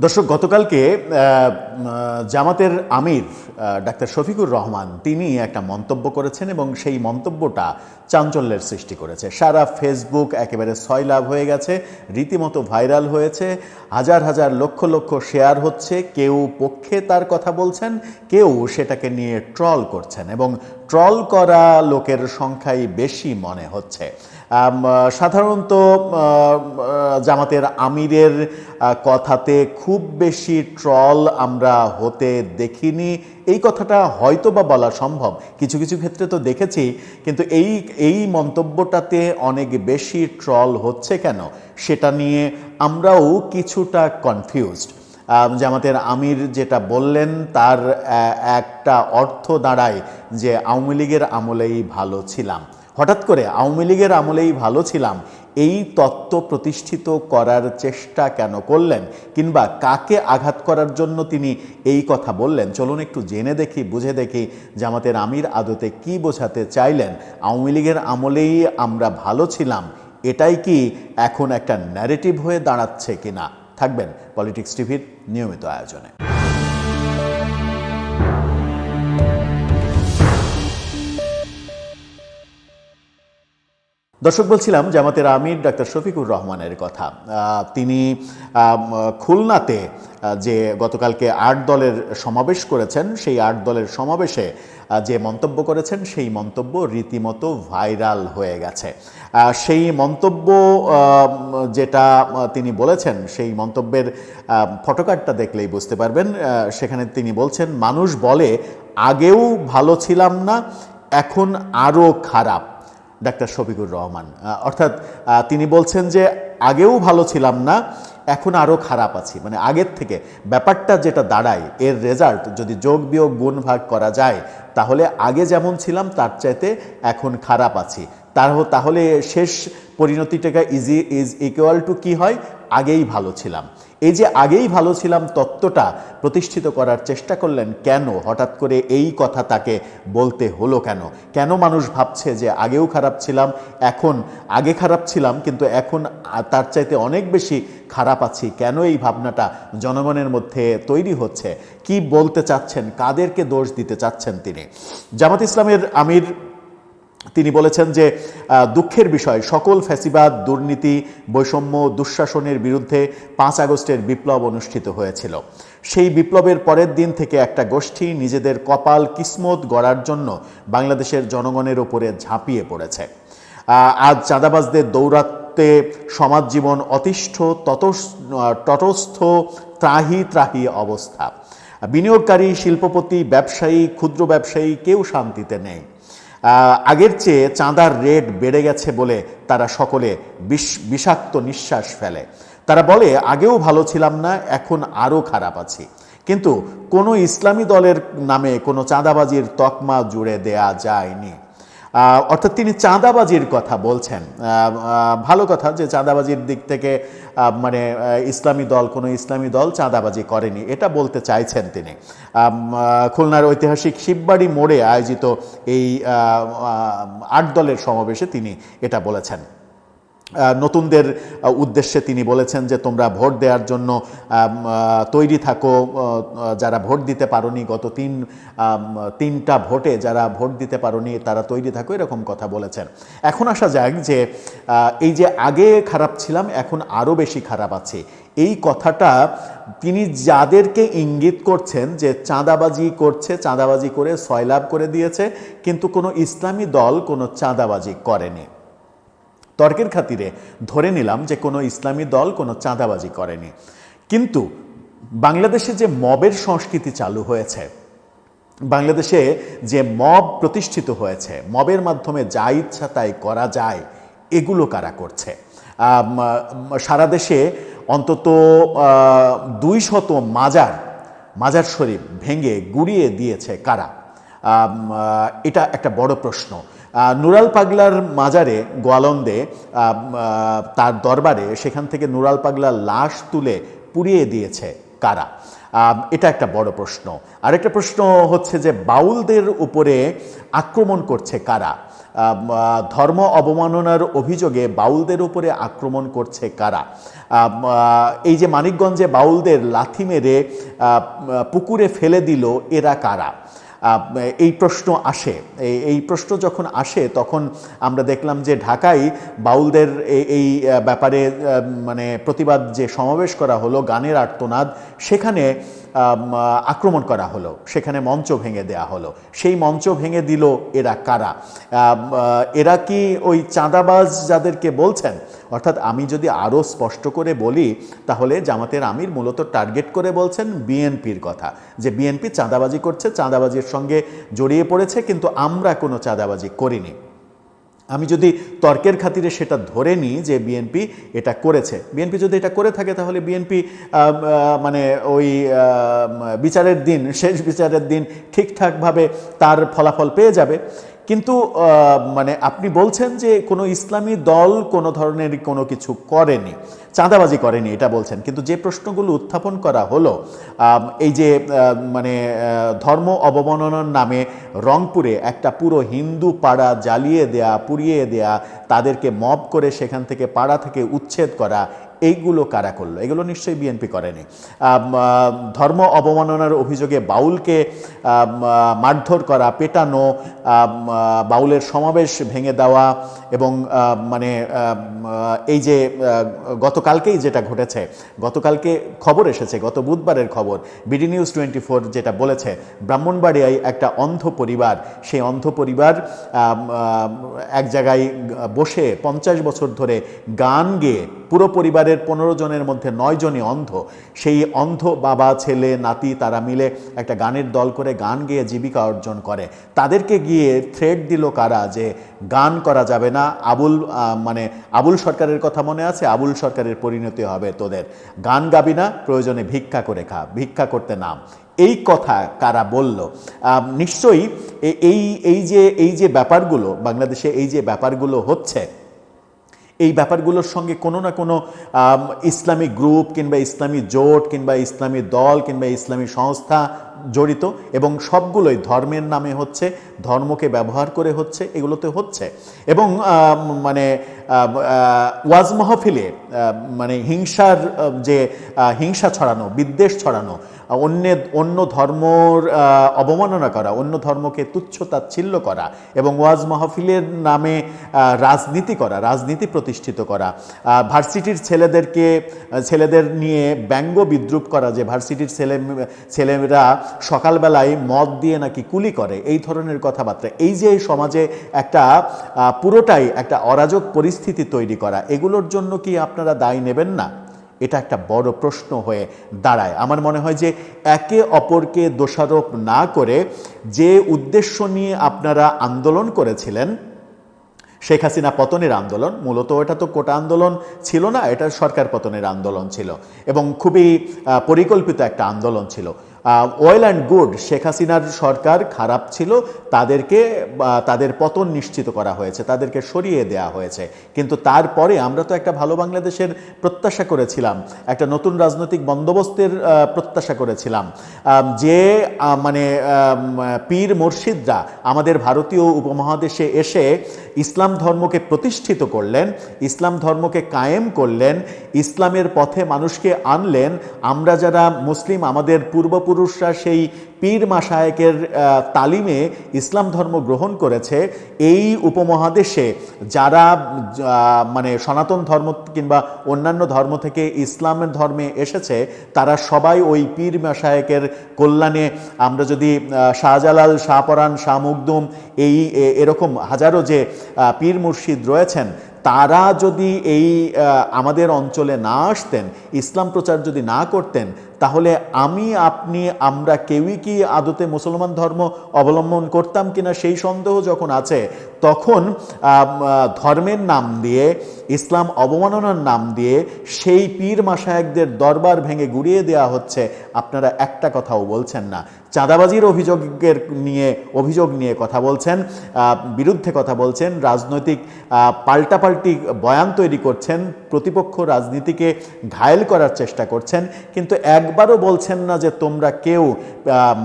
দর্শক গতকালকে জামাতের আমির ডাক্তার শফিকুর রহমান, তিনি একটা মন্তব্য করেছেন এবং সেই মন্তব্যটা চাঞ্চল্যের সৃষ্টি করেছে। সারা ফেসবুক একেবারে সয়লাভ হয়ে গেছে, রীতিমতো ভাইরাল হয়েছে, হাজার হাজার লক্ষ লক্ষ শেয়ার হচ্ছে, কেউ পক্ষে তার কথা বলছেন, কেউ সেটাকে নিয়ে ট্রল করছেন এবং ট্রল করা লোকের সংখ্যাই বেশি মনে হচ্ছে। সাধারণত জামাতের আমিরের কথাতে খুব বেশি ট্রল আমরা হতে দেখিনি। এই কথাটা হয়তো বা বলা সম্ভব। কিছু কিছু ক্ষেত্রে তো দেখেছি কিন্তু এই এই মন্তব্যটাতে অনেক বেশি ট্রল হচ্ছে কেন? সেটা নিয়ে আমরাও কিছুটা কনফিউজড আম, জামাতের আমির যেটা বললেন তার একটা অর্থ দাঁড়ায় যে আওয়ামী লীগের আমলেই ভালো ছিলাম। হঠাৎ করে আওয়ামী লীগের আমলেই ভালো ছিলাম, এই তত্ত্ব প্রতিষ্ঠিত করার চেষ্টা কেন করলেন কিংবা কাকে আঘাত করার জন্য তিনি এই কথা বললেন? চলুন একটু জেনে দেখি, বুঝে দেখি জামাতের আমির আদতে কি বোঝাতে চাইলেন? আওয়ামী লীগের আমলেই আমরা ভালো ছিলাম, এটাই কি এখন একটা ন্যারেটিভ হয়ে দাঁড়াচ্ছে কিনা? থাকবেন পলিটিক্স টিভির নিয়মিত আয়োজনে। দর্শক, বলছিলাম জামাতের আমির ডাক্তার শফিকুর রহমানের কথা। তিনি খুলনাতে যে গতকালকে আট দলের সমাবেশ করেছেন, সেই আট দলের সমাবেশে যে মন্তব্য করেছেন, সেই মন্তব্য রীতিমতো ভাইরাল হয়ে গেছে। সেই মন্তব্য যেটা তিনি বলেছেন, সেই মন্তব্যের ফটোকার্ডটা দেখলেই বুঝতে পারবেন। সেখানে তিনি বলছেন, মানুষ বলে, আগেও ভালো ছিলাম না, এখন আরও খারাপ। ডাক্তার শফিকুর রহমান। অর্থাৎ তিনি বলছেন যে, আগেও ভালো ছিলাম না, এখন আরও খারাপ আছি। মানে আগের থেকে ব্যাপারটা যেটা দাঁড়ায়, এর রেজাল্ট যদি যোগ বিয়োগ গুণ ভাগ করা যায়, তাহলে আগে যেমন ছিলাম, তার চাইতে এখন খারাপ আছি। তার তাহলে শেষ পরিণতিটাকে ইজি ইজ ইকুয়াল টু কি হয়? আগেই ভালো ছিলাম। এই যে আগেই ভালো ছিলাম তত্ত্বটা প্রতিষ্ঠিত করার চেষ্টা করলেন কেন? হঠাৎ করে এই কথা তাকে বলতে হলো কেন? কেন মানুষ ভাবছে যে আগেও খারাপ ছিলাম, এখন আগে খারাপ ছিলাম, কিন্তু এখন তার চাইতে অনেক বেশি খারাপ আছি। কেন এই ভাবনাটা জনগণের মধ্যে তৈরি হচ্ছে? কি বলতে চাচ্ছেন? কাদেরকে দোষ দিতে চাচ্ছেন তিনি? জামাত ইসলামের আমির তিনি বলেছেন যে দুঃখের বিষয়, সকল ফ্যাসিবাদ, দুর্নীতি, বৈষম্য, দুঃশাসনের বিরুদ্ধে পাঁচ আগস্টের বিপ্লব অনুষ্ঠিত হয়েছিল। সেই বিপ্লবের পরের দিন থেকে একটা গোষ্ঠী নিজেদের কপাল কিসমত গড়ার জন্য বাংলাদেশের জনগণের ওপরে ঝাঁপিয়ে পড়েছে। আজ চাঁদাবাজদের দৌরাত্মে সমাজ জীবন অতিষ্ঠ, ততস তটস্থ, ত্রাহি ত্রাহি অবস্থা। বিনিয়োগকারী, শিল্পপতি, ব্যবসায়ী, ক্ষুদ্র ব্যবসায়ী কেউ শান্তিতে নেই। আগের চেয়ে চাঁদার রেট বেড়ে গেছে বলে তারা সকলে বিষ বিষাক্ত নিঃশ্বাস ফেলে। তারা বলে, আগেও ভালো ছিলাম না, এখন আরও খারাপ আছি। কিন্তু কোনো ইসলামী দলের নামে কোনো চাঁদাবাজির তকমা জুড়ে দেয়া যায়নি। অর্থাৎ তিনি চাঁদাবাজির কথা বলছেন। ভালো কথা যে চাঁদাবাজির দিক থেকে মানে ইসলামী দল, কোনো ইসলামী দল চাঁদাবাজি করেনি। এটা বলতে চাইছেন তিনি। খুলনার ঐতিহাসিক শিববাড়ি মোড়ে আয়োজিত এই আট দলের সমাবেশে তিনি এটা বলেছেন। নতুনদের উদ্দেশ্যে তিনি বলেছেন যে তোমরা ভোট দেওয়ার জন্য তৈরি থাকো যারা ভোট দিতে পারোনি গত তিন তিনটা ভোটে যারা ভোট দিতে পারোনি তারা তৈরি থাকো, এরকম কথা বলেছেন। এখন আসা যাক যে এই যে আগে খারাপ ছিলাম, এখন আরও বেশি খারাপ আছে। এই কথাটা তিনি যাদেরকে ইঙ্গিত করছেন যে চাঁদাবাজি করছে, চাঁদাবাজি করে সয়লাভ করে দিয়েছে, কিন্তু কোনো ইসলামী দল কোনো চাঁদাবাজি করেনি। তর্কের খাতিরে ধরে নিলাম যে কোনো ইসলামী দল কোনো চাঁদাবাজি করেনি। কিন্তু বাংলাদেশে যে মবের সংস্কৃতি চালু হয়েছে, বাংলাদেশে যে মব প্রতিষ্ঠিত হয়েছে, মবের মাধ্যমে যা ইচ্ছা তাই করা যায়, এগুলো কারা করছে? সারা দেশে অন্তত দুই শত মাজার মাজার শরীফ ভেঙে গুড়িয়ে দিয়েছে কারা? এটা একটা বড় প্রশ্ন। নুরাল পাগলার মাজারে, গোয়ালন্দে তার দরবারে সেখান থেকে নুরাল পাগলার লাশ তুলে পুড়িয়ে দিয়েছে কারা? এটা একটা বড় প্রশ্ন। আরেকটা প্রশ্ন হচ্ছে যে, বাউলদের উপরে আক্রমণ করছে কারা? ধর্ম অবমাননার অভিযোগে বাউলদের উপরে আক্রমণ করছে কারা? এই যে মানিকগঞ্জে বাউলদের লাথি মেরে পুকুরে ফেলে দিল এরা কারা? এই প্রশ্ন আসে। এই- প্রশ্ন যখন আসে, তখন আমরা দেখলাম যে ঢাকায় বাউলদের এই ব্যাপারে মানে প্রতিবাদ যে সমাবেশ করা হলো, গানের আর্তনাদ, সেখানে আক্রমণ করা হলো। সেখানে মঞ্চ ভেঙে দেয়া হলো। সেই মঞ্চ ভেঙে দিল এরা কারা? এরা কি ওই চাঁদাবাজ যাদেরকে বলছেন অর্থাৎ আমি যদি আরও স্পষ্ট করে বলি, তাহলে জামাতের আমির মূলত টার্গেট করে বলছেন বিএনপির কথা, যে বিএনপি চাঁদাবাজি করছে, চাঁদাবাজির সঙ্গে জড়িয়ে পড়েছে, কিন্তু আমরা কোনো চাঁদাবাজি করিনি। আমি যদি তর্কের খাতিরে সেটা ধরে নিই যে বিএনপি এটা করেছে। বিএনপি যদি এটা করে থাকে, তাহলে বিএনপি মানে ওই বিচারের দিন, শেষ বিচারের দিন ঠিকঠাকভাবে তার ফলাফল পেয়ে যাবে। কিন্তু মানে আপনি বলছেন যে কোনো ইসলামী দল কোনো ধরনের কোনো কিছু করেনি, চাঁদাবাজি করেনি, এটা বলছেন। কিন্তু যে প্রশ্নগুলো উত্থাপন করা হলো এই যে মানে ধর্ম অবমাননার নামে রংপুরে একটা পুরো হিন্দু পাড়া জ্বালিয়ে দেয়া, পুড়িয়ে দেয়া, তাদেরকে মব করে সেখান থেকে পাড়া থেকে উচ্ছেদ করা এইগুলো কারা করল? এগুলো নিশ্চয়ই বিএনপি করেনি। ধর্ম অবমাননার অভিযোগে বাউলকে মারধর করা, পেটানো বাউলের সমাবেশ ভেঙে দেওয়া এবং মানে এই যে গতকালকেই যেটা ঘটেছে, গতকালকে খবর এসেছে, গত বুধবারের খবর, বিডি নিউজ টোয়েন্টি ফোর যেটা বলেছে, ব্রাহ্মণবাড়িয়ায় একটা অন্ধ পরিবার, সেই অন্ধ পরিবার এক জায়গায় বসে পঞ্চাশ বছর ধরে গান গেয়ে পুরো পরিবারের পনেরো জনের মধ্যে নয় জনই অন্ধ। সেই অন্ধ বাবা, ছেলে, নাতি তারা মিলে একটা গানের দল করে গান গেয়ে জীবিকা অর্জন করে। তাদেরকে গিয়ে থ্রেড দিল কারা যে গান করা যাবে না, আবুল মানে আবুল সরকারের কথা মনে আছে? আবুল সরকারের পরিণতি হবে তোদের। গান গাবি না, প্রয়োজনে ভিক্ষা করে খা, ভিক্ষা করতে নাম। এই কথা কারা বলল? নিশ্চয়ই এই এই যে এই যে ব্যাপারগুলো, বাংলাদেশে এই যে ব্যাপারগুলো হচ্ছে এই ব্যাপারগুলোর সঙ্গে কোনো না কোনো ইসলামী গ্রুপ কিংবা ইসলামী জোট কিংবা ইসলামী দল কিংবা ইসলামী সংস্থা জড়িত এবং সবগুলোই ধর্মের নামে হচ্ছে, ধর্মকে ব্যবহার করে হচ্ছে, এগুলোতে হচ্ছে। এবং মানে ওয়াজ মাহফিলে মানে হিংসার যে হিংসা ছড়ানো, বিদ্বেষ ছড়ানো আহ, অন্যের অন্য ধর্মর অবমাননা করা অন্য ধর্মকে তুচ্ছ তাচ্ছিল্য করা এবং ওয়াজ মাহফিলের নামে রাজনীতি করা রাজনীতি প্রতিষ্ঠিত করা। ভার্সিটির ছেলেদেরকে ছেলেদের নিয়ে ব্যঙ্গ বিদ্রুপ করা যে ভার্সিটির ছেলে ছেলেরা সকালবেলায় মদ দিয়ে নাকি কুলি করে এই ধরনের কথাবার্তা। এই যে সমাজে একটা পুরোটাই একটা অরাজক পরিস্থিতি তৈরি করা এগুলোর জন্য কি আপনারা দায় নেবেন না? এটা একটা বড় প্রশ্ন হয়ে দাঁড়ায়। আমার মনে হয় যে একে অপরকে দোষারোপ না করে যে উদ্দেশ্য নিয়ে আপনারা আন্দোলন করেছিলেন, শেখ হাসিনা পতনের আন্দোলন, মূলত এটা তো কোটা আন্দোলন ছিল না, এটা সরকার পতনের আন্দোলন ছিল এবং খুবই পরিকল্পিত একটা আন্দোলন ছিল। ওয়েল অ্যান্ড গুড শেখ হাসিনার সরকার খারাপ ছিল, তাদেরকে তাদের পতন নিশ্চিত করা হয়েছে, তাদেরকে সরিয়ে দেওয়া হয়েছে। কিন্তু তারপরে আমরা তো একটা ভালো বাংলাদেশের প্রত্যাশা করেছিলাম, একটা নতুন রাজনৈতিক বন্দোবস্তের প্রত্যাশা করেছিলাম। যে মানে পীর মুর্শিদরা আমাদের ভারতীয় উপমহাদেশে এসে ইসলাম ধর্মকে প্রতিষ্ঠিত করলেন, ইসলাম ধর্মকে কায়েম করলেন, ইসলামের পথে মানুষকে আনলেন, আমরা যারা মুসলিম আমাদের পূর্বপুরুষরা সেই পীর মাসায়েকের তালিমে ইসলাম ধর্ম গ্রহণ করেছে এই উপমহাদেশে। যারা মানে সনাতন ধর্ম কিংবা অন্যান্য ধর্ম থেকে ইসলামের ধর্মে এসেছে, তারা সবাই ওই পীর মাসায়েকের কল্যাণে। আমরা যদি শাহজালাল, শাহপরান শাহ মুকদুম এই এরকম হাজারো যে পীর মুর্শিদ রয়েছেন, তারা যদি এই আমাদের অঞ্চলে না আসতেন, ইসলাম প্রচার যদি না করতেন তাহলে আমি, আপনি, আমরা কেউই কি আদতে মুসলমান ধর্ম অবলম্বন করতাম কিনা সেই সন্দেহ যখন আছে, তখন ধর্মের নাম দিয়ে, ইসলাম অবমাননার নাম দিয়ে সেই পীর মাসায়েকদের দরবার ভেঙে গুড়িয়ে দেওয়া হচ্ছে, আপনারা একটা কথাও বলছেন না। চাঁদাবাজির অভিযোগের নিয়ে, অভিযোগ নিয়ে কথা বলছেন বিরুদ্ধে কথা বলছেন, রাজনৈতিক পাল্টাপাল্টি বয়ান তৈরি করছেন, প্রতিপক্ষ রাজনীতিকে ঘায়েল করার চেষ্টা করছেন, কিন্তু একবারও বলছেন না যে তোমরা কেউ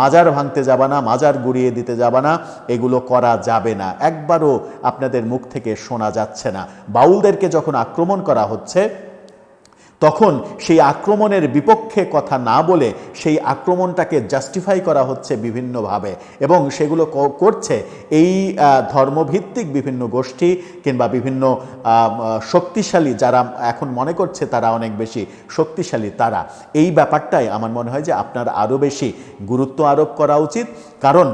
মাজার ভাঙতে যাবা না, মাজার গুড়িয়ে দিতে যাবা না, এগুলো করা যাবে না। একবারও আপনাদের মুখ থেকে শোনা যাচ্ছে না। বাউলদেরকে যখন আক্রমণ করা হচ্ছে তখন সেই আক্রমণের বিপক্ষে কথা না বলে সেই আক্রমণটাকে জাস্টিফাই করা হচ্ছে বিভিন্নভাবে এবং সেগুলো করছে এই ধর্মভিত্তিক বিভিন্ন গোষ্ঠী কিংবা বিভিন্ন শক্তিশালী যারা এখন মনে করছে তারা অনেক বেশি শক্তিশালী তারা। এই ব্যাপারটাই আমার মনে হয় যে আপনার আরও বেশি গুরুত্ব আরোপ করা উচিত। কারণ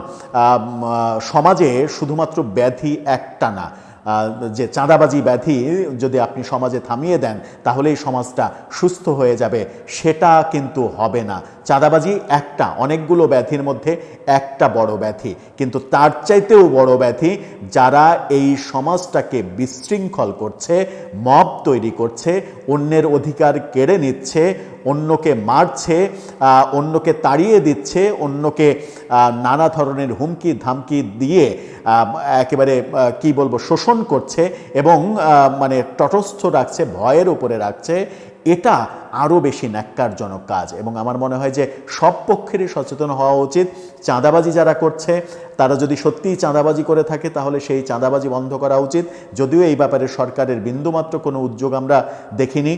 সমাজে শুধুমাত্র ব্যাধি একটা না। যে চাঁদাবাজি ব্যাধি যদি আপনি সমাজে থামিয়ে দেন, তাহলেই সমাজটা সুস্থ হয়ে যাবে। সেটা কিন্তু হবে না। চাঁদাবাজি একটা, অনেকগুলো ব্যাধির মধ্যে একটা বড় ব্যাধি। কিন্তু তার চাইতেও বড় ব্যাধি, যারা এই সমাজটাকে বিশৃঙ্খল করছে, মব তৈরি করছে, অন্যের অধিকার কেড়ে নিচ্ছে অন্যকে মারছে অন্যকে তাড়িয়ে দিচ্ছে, অন্যকে নানা ধরনের হুমকি ধামকি দিয়ে একেবারে কি বলব, শোষণ করছে এবং মানে তটস্থ রাখছে, ভয়ের উপরে রাখছে। এটা আরও বেশি ন্যাক্কারজনক কাজ। এবং আমার মনে হয় যে সব পক্ষেরই সচেতন হওয়া উচিত। চাঁদাবাজি যারা করছে, তারা যদি সত্যিই চাঁদাবাজি করে থাকে, তাহলে সেই চাঁদাবাজি বন্ধ করা উচিত। যদিও এই ব্যাপারে সরকারের বিন্দুমাত্র কোনো উদ্যোগ আমরা দেখিনি।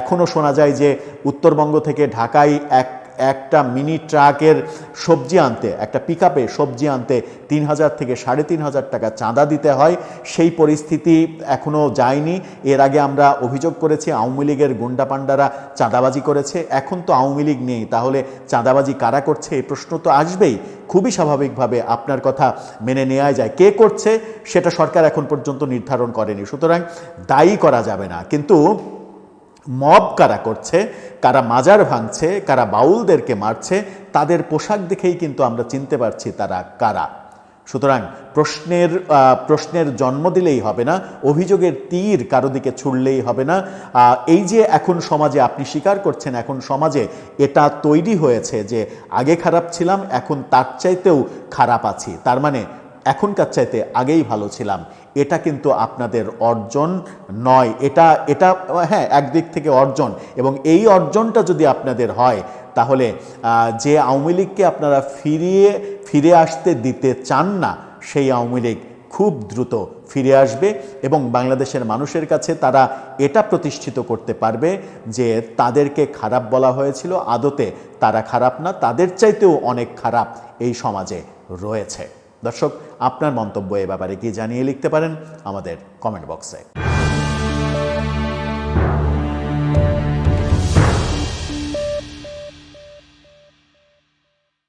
এখনও শোনা যায় যে উত্তরবঙ্গ থেকে ঢাকায় এক একটা মিনি ট্রাকের সবজি আনতে, একটা পিক সবজি আনতে তিন হাজার থেকে সাড়ে তিন হাজার টাকা চাঁদা দিতে হয়। সেই পরিস্থিতি এখনও যায়নি। এর আগে আমরা অভিযোগ করেছি, আওয়ামী লীগের গুন্ডা পান্ডারা চাঁদাবাজি করেছে। এখন তো আওয়ামী লীগ নেই। তাহলে চাঁদাবাজি কারা করছে? এই প্রশ্ন তো আসবেই। খুবই স্বাভাবিকভাবে আপনার কথা মেনে নেওয়া যায়। কে করছে? সেটা সরকার এখন পর্যন্ত নির্ধারণ করেনি। সুতরাং দায়ী করা যাবে না। কিন্তু মব কারা করছে, কারা মাজার ভাঙছে, কারা বাউলদেরকে মারছে, তাদের পোশাক দেখেই কিন্তু আমরা চিনতে পারছি তারা কারা। সুতরাং প্রশ্নের প্রশ্নের জন্ম দিলেই হবে না, অভিযোগের তীর কারও দিকে ছুড়লেই হবে না। এই যে এখন সমাজে আপনি স্বীকার করছেন, এখন সমাজে এটা তৈরি হয়েছে যে আগে খারাপ ছিলাম, এখন তার চাইতেও খারাপ আছি। তার মানে এখনকার চাইতে আগেই ভালো ছিলাম। এটা কিন্তু আপনাদের অর্জন নয়। এটা এটা হ্যাঁ একদিক থেকে অর্জন। এবং এই অর্জনটা যদি আপনাদের হয়, তাহলে যে আওয়ামী লীগকে আপনারা ফিরিয়ে, ফিরে আসতে দিতে চান না, সেই আওয়ামী লীগ খুব দ্রুত ফিরে আসবে এবং বাংলাদেশের মানুষের কাছে তারা এটা প্রতিষ্ঠিত করতে পারবে যে তাদেরকে খারাপ বলা হয়েছিল, আদতে তারা খারাপ না, তাদের চাইতেও অনেক খারাপ এই সমাজে রয়েছে। দর্শক আপনার মন্তব্য এ ব্যাপারে কি জানিয়ে লিখতে পারেন আমাদের কমেন্ট বক্সে